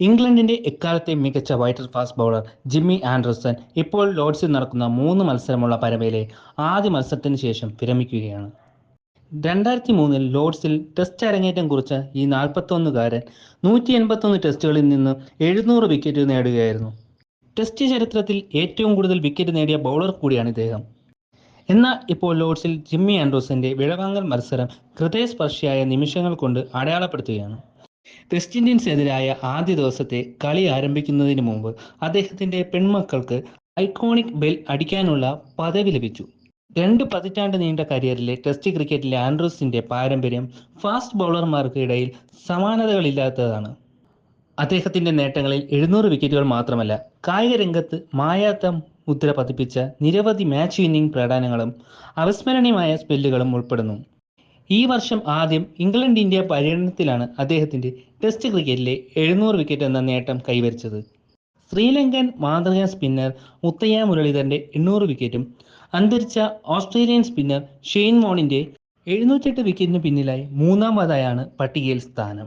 ഇംഗ്ലണ്ടിന്റെ എക്കാലത്തെ മികച്ച വൈറ്റർ ഫാസ്റ്റ് ബൗളർ ജിമ്മി ആൻഡർസൺ ഇപ്പോൾ ലോഡ്സിൽ നടക്കുന്ന മൂന്ന് മത്സരമുള്ള പരമ്പരയിലെ ആദ്യ മത്സരത്തിന് ശേഷം വിരമിക്കുകയാണ്. രണ്ടായിരത്തി മൂന്നിൽ ലോഡ്സിൽ ടെസ്റ്റ് അരങ്ങേറ്റം കുറിച്ച ഈ നാൽപ്പത്തൊന്നുകാരൻ നൂറ്റി എൺപത്തൊന്ന് ടെസ്റ്റുകളിൽ നിന്ന് എഴുന്നൂറ് വിക്കറ്റ് നേടുകയായിരുന്നു. ടെസ്റ്റ് ചരിത്രത്തിൽ ഏറ്റവും കൂടുതൽ വിക്കറ്റ് നേടിയ ബൗളർ കൂടിയാണ് ഇദ്ദേഹം. എന്നാൽ ഇപ്പോൾ ലോഡ്സിൽ ജിമ്മി ആൻഡ്രൂസിന്റെ വിടവാങ്ങൽ മത്സരം ഹൃദയസ്പർശിയായ നിമിഷങ്ങൾ കൊണ്ട് അടയാളപ്പെടുത്തുകയാണ്. വെസ്റ്റ് ഇൻഡീൻസിനെതിരായ ആദ്യ ദിവസത്തെ കളി ആരംഭിക്കുന്നതിന് മുമ്പ് അദ്ദേഹത്തിന്റെ പെൺമക്കൾക്ക് ഐക്കോണിക് ബെൽ അടിക്കാനുള്ള പദവി ലഭിച്ചു. രണ്ട് പതിറ്റാണ്ട് നീണ്ട കരിയറിലെ ടെസ്റ്റ് ക്രിക്കറ്റിലെ ആൻഡ്രൂസിന്റെ പാരമ്പര്യം ഫാസ്റ്റ് ബൗളർമാർക്ക് ഇടയിൽ സമാനതകളില്ലാത്തതാണ്. അദ്ദേഹത്തിന്റെ നേട്ടങ്ങളിൽ എഴുന്നൂറ് വിക്കറ്റുകൾ മാത്രമല്ല കായിക രംഗത്ത് മായാത്ത മുദ്ര പതിപ്പിച്ച നിരവധി മാച്ച് വിന്നിംഗ് പ്രകടനങ്ങളും അവിസ്മരണീയമായ സ്പെല്ലുകളും ഉൾപ്പെടുന്നു. ഈ വർഷം ആദ്യം ഇംഗ്ലണ്ട് ഇന്ത്യ പര്യടനത്തിലാണ് അദ്ദേഹത്തിന്റെ ടെസ്റ്റ് ക്രിക്കറ്റിലെ എഴുന്നൂറ് വിക്കറ്റ് എന്ന നേട്ടം കൈവരിച്ചത്. ശ്രീലങ്കൻ മാതൃകാ സ്പിന്നർ മുത്തയ്യ മുരളീധരന്റെ എണ്ണൂറ് വിക്കറ്റും അന്തരിച്ച ഓസ്ട്രേലിയൻ സ്പിന്നർ ഷെയ്ൻ മോണിന്റെ എഴുന്നൂറ്റെട്ട് വിക്കറ്റിന് പിന്നിലായി മൂന്നാമതായാണ് പട്ടികയിൽ സ്ഥാനം.